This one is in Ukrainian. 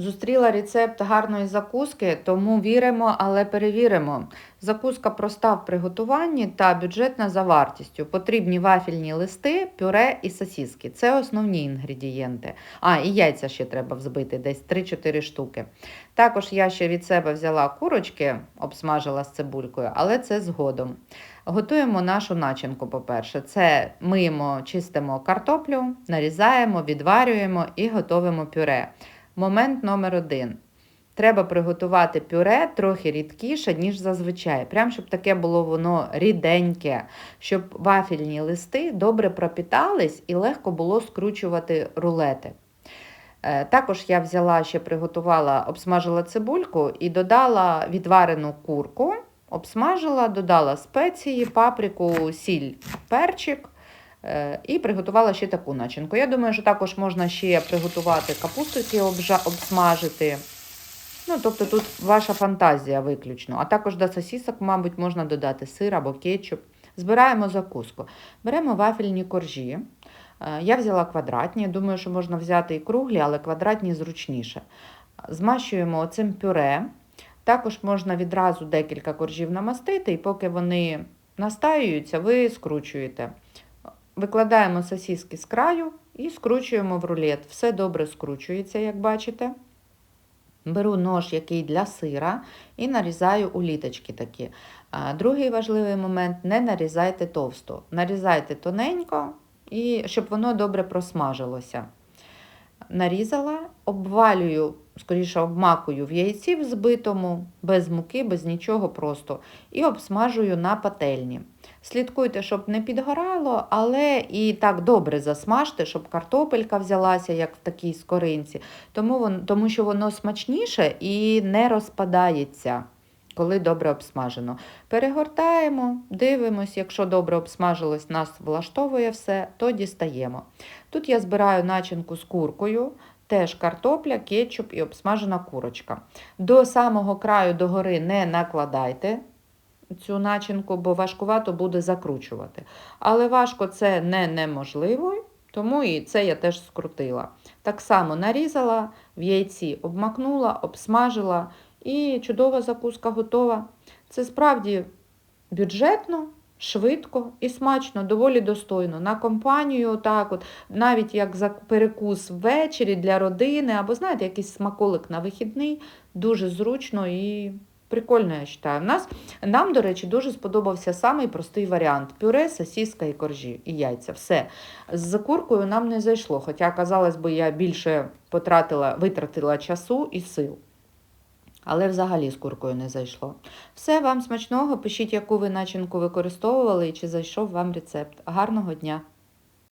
Зустріла рецепт гарної закуски, тому віримо, але перевіримо. Закуска проста в приготуванні та бюджетна за вартістю. Потрібні вафельні листи, пюре і сосіски. Це основні інгредієнти. А, і яйця ще треба взбити, десь 3-4 штуки. Також я ще від себе взяла курочки, обсмажила з цибулькою, але це згодом. Готуємо нашу начинку, по-перше. Це миємо, чистимо картоплю, нарізаємо, відварюємо і готуємо пюре. Момент номер один. Треба приготувати пюре трохи рідкіше, ніж зазвичай. Прям щоб таке було воно ріденьке, щоб вафельні листи добре пропітались і легко було скручувати рулети. Е, Також я взяла ще приготувала, обсмажила цибульку і додала відварену курку, обсмажила, додала спеції, паприку, сіль, перчик. Е, І приготувала ще таку начинку. Я думаю, що також можна ще приготувати капустики обсмажити. Ну, тобто тут ваша фантазія виключно. А також до сосісок, мабуть, можна додати сир або кетчуп. Збираємо закуску. Беремо вафельні коржі. Е, Я взяла квадратні, думаю, що можна взяти і круглі, але квадратні зручніше. Змащуємо оцим пюре. Також можна відразу декілька коржів намастити, і поки вони настаюються, ви скручуєте. Викладаємо сосіски з краю і скручуємо в рулет. Все добре скручується, як бачите. Беру нож, який для сира, і нарізаю у літочки такі. Другий важливий момент не нарізайте товсто. Нарізайте тоненько, і щоб воно добре просмажилося. Нарізала, обвалюю, скоріше обмакую в яйці взбитому, без муки, без нічого просто, і обсмажую на пательні. Слідкуйте, щоб не підгорало, але і так добре засмажте, щоб картопелька взялася, як в такій скоринці, тому, вон, тому що воно смачніше і не розпадається, коли добре обсмажено. Перегортаємо, дивимось, якщо добре обсмажилось, нас влаштовує все, то дістаємо. Тут я збираю начинку з куркою, теж картопля, кетчуп і обсмажена курочка. До самого краю догори не накладайте цю начинку, бо важкувато буде закручувати. Але важко це не неможливо, тому і це я теж скрутила. Так само нарізала, в яйці обмакнула, обсмажила і чудова закуска готова. Це справді бюджетно, швидко і смачно, доволі достойно. На компанію, так от, навіть як за перекус ввечері для родини, або, знаєте, якийсь смаколик на вихідний, дуже зручно і прикольно, я вважаю. Нас, нам, до речі, дуже сподобався самий простий варіант: пюре, сосіска і коржі, і яйця. Все. З куркою нам не зайшло, хоча, казалось би, я більше потратила, витратила часу і сил. Але взагалі з куркою не зайшло. Все, вам смачного, пишіть, яку ви начинку використовували і чи зайшов вам рецепт. Гарного дня!